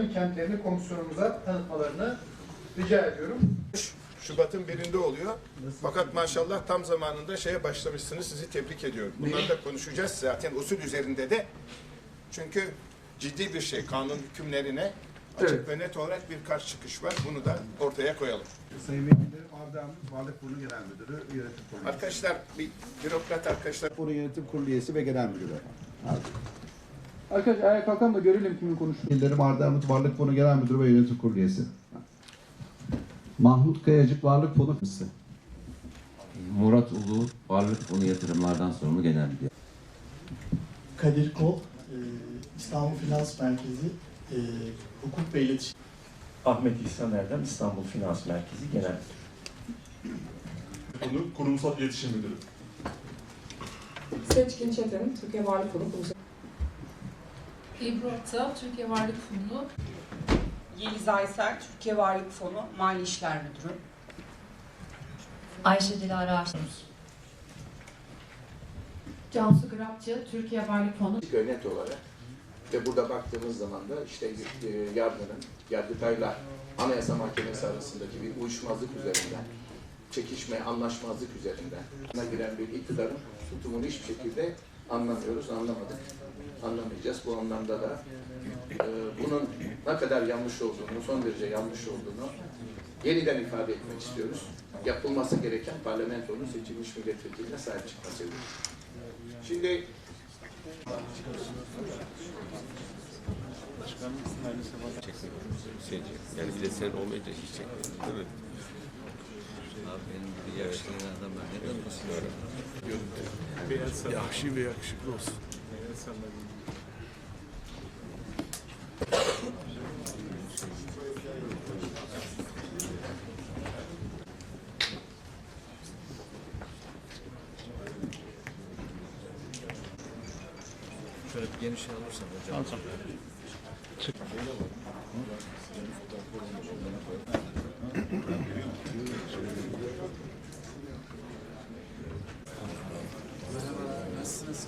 firmaların kendilerini komisyonumuza tanıtmalarını rica ediyorum. Şubat'ın birinde oluyor. Fakat maşallah tam zamanında şeye başlamışsınız. Sizi tebrik ediyorum. Bunları da konuşacağız zaten usul üzerinde de. Çünkü ciddi bir şey kanun hükümlerine açık Evet. ve net olarak bir karşı çıkış var. Bunu da ortaya koyalım. Sayın Vekilim, Ardahan Varlık Fonu Genel Müdürü, Yönetim Kurulu. Arkadaşlar bir bürokrat arkadaşlar Fonu Yönetim Kurulu üyesi ve Genel Müdürü. Arkadaşlar ayağa kalkalım da görelim kimin konuştuğunu. Vekillerim Ardahan Varlık Fonu Genel Müdürü ve Yönetim Kurulu üyesi. Mahmut Kayacık Varlık Fonu Fısı. Murat Ulu Varlık Fonu Yatırımlardan Sorumlu Genel Müdür. Kadir Kol, e, İstanbul Finans Merkezi e, Hukuk ve İletişim Ahmet İhsan Erdem İstanbul Finans Merkezi Genel Müdürü. Bunu kurumsal iletişim müdürü. Seçkin Çetin, Türkiye Varlık Fonu Kurulu Ebru Atal, Türkiye Varlık Fonu. Yeliz Aysel, Türkiye Varlık Fonu Mali İşler Müdürü. Ayşe Dilara Aşkın. Cansu Grapçı, Türkiye Varlık Fonu. net olarak ve burada baktığımız zaman da işte e, yargının, Yargıtay'la Anayasa Mahkemesi arasındaki bir uyuşmazlık üzerinden, çekişme, anlaşmazlık üzerinden giren bir iktidarın tutumunu hiçbir şekilde anlamıyoruz, anlamadık, anlamayacağız. Bu anlamda da e, bunun ne kadar yanlış olduğunu, son derece yanlış olduğunu yeniden ifade etmek istiyoruz. Yapılması gereken parlamentonun seçilmiş milletvekiline sahip çıkması. Şimdi Yani bir de sen olmayınca hiç çekmedin değil mi? Abi benim gibi yakışıklı adam ben ne tanımasın? Yakşı ve yakışıklı olsun. Şöyle bir geniş alırsan hocam. Nasılsınız?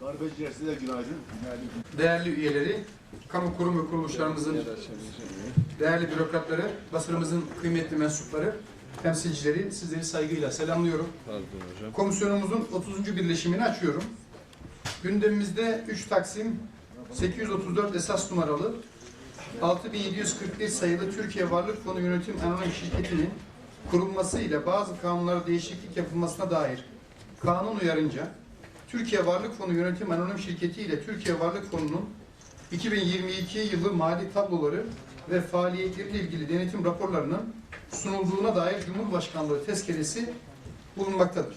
Darbeciler size günaydın. Değerli üyeleri, kamu kurum ve kuruluşlarımızın değerli bürokratları, basınımızın kıymetli mensupları, temsilcileri sizleri saygıyla selamlıyorum. Komisyonumuzun 30. birleşimini açıyorum. Gündemimizde 3 Taksim 834 esas numaralı 6741 sayılı Türkiye Varlık Fonu Yönetim Anonim Şirketi'nin kurulması ile bazı kanunlara değişiklik yapılmasına dair kanun uyarınca Türkiye Varlık Fonu Yönetim Anonim Şirketi ile Türkiye Varlık Fonu'nun 2022 yılı mali tabloları ve faaliyetleriyle ilgili denetim raporlarının sunulduğuna dair Cumhurbaşkanlığı tezkeresi bulunmaktadır.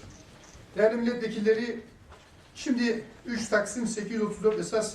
Değerli milletvekilleri, şimdi 3 Taksim 834 esas